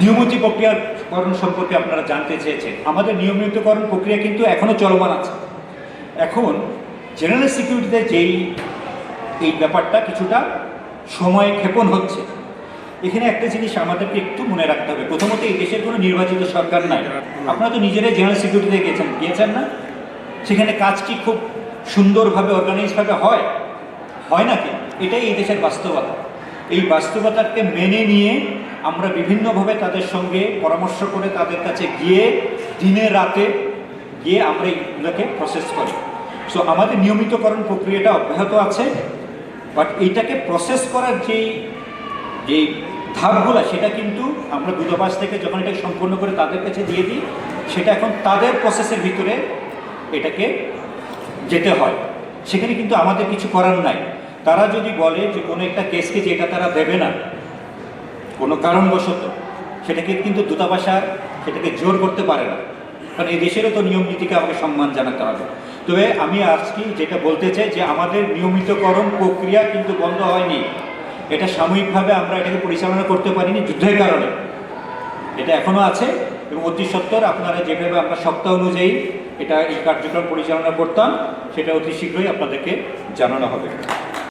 নিয়মিত প্রক্রিয়াকরণ সম্পর্কে আপনারা জানতে চেয়েছেন। আমাদের নিয়মিতকরণ প্রক্রিয়া কিন্তু এখনও চলমান আছে। এখন জেনারেল সিকিউরিটিতে যেই এই ব্যাপারটা কিছুটা সময় ক্ষেপণ হচ্ছে, এখানে একটা জিনিস আমাদেরকে একটু মনে রাখতে হবে। প্রথমত এই দেশের কোনো নির্বাচিত সরকার নাই। আপনারা তো নিজেরাই জেনারেল সিকিউরিটিতে গিয়েছেন গিয়েছেন না? সেখানে কাজ কি খুব সুন্দরভাবে অর্গানাইজভাবে হয়? হয় নাকি এটাই এই দেশের বাস্তবতা। এই বাস্তবতাকে মেনে নিয়ে আমরা বিভিন্নভাবে তাদের সঙ্গে পরামর্শ করে তাদের কাছে গিয়ে দিনে রাতে গিয়ে আমরা এইগুলোকে প্রসেস করি। সো আমাদের নিয়মিতকরণ প্রক্রিয়াটা অব্যাহত আছে বাট এইটাকে প্রসেস করার যেই যেই ধাপগুলো, সেটা কিন্তু আমরা দূতাবাস থেকে যখন এটা সম্পূর্ণ করে তাদের কাছে দিয়ে দিই, সেটা এখন তাদের প্রসেসের ভিতরে এটাকে যেতে হয়। সেখানে কিন্তু আমাদের কিছু করার নাই। তারা যদি বলে যে কোনো একটা কেসকে যেটা তারা দেবে না কোনো কারণবশত সেটাকে কিন্তু দূতাবাস সেটাকে জোর করতে পারে না। কারণ এই দেশেরও তো নিয়ম নীতিকে আমাকে সম্মান জানাতে হবে। তবে আমি আজকে যেটা বলতে চাই যে আমাদের নিয়মিতকরণ প্রক্রিয়া কিন্তু বন্ধ হয়নি। এটা সাময়িকভাবে আমরা এটাকে পরিচালনা করতে পারিনি যুদ্ধের কারণে। এটা এখনও আছে এবং অতি সত্তর আপনারা যেভাবে আমরা সপ্তাহ অনুযায়ী এটা এই কার্যক্রম পরিচালনা করতাম, সেটা অতি শীঘ্রই আপনাদেরকে জানানো হবে।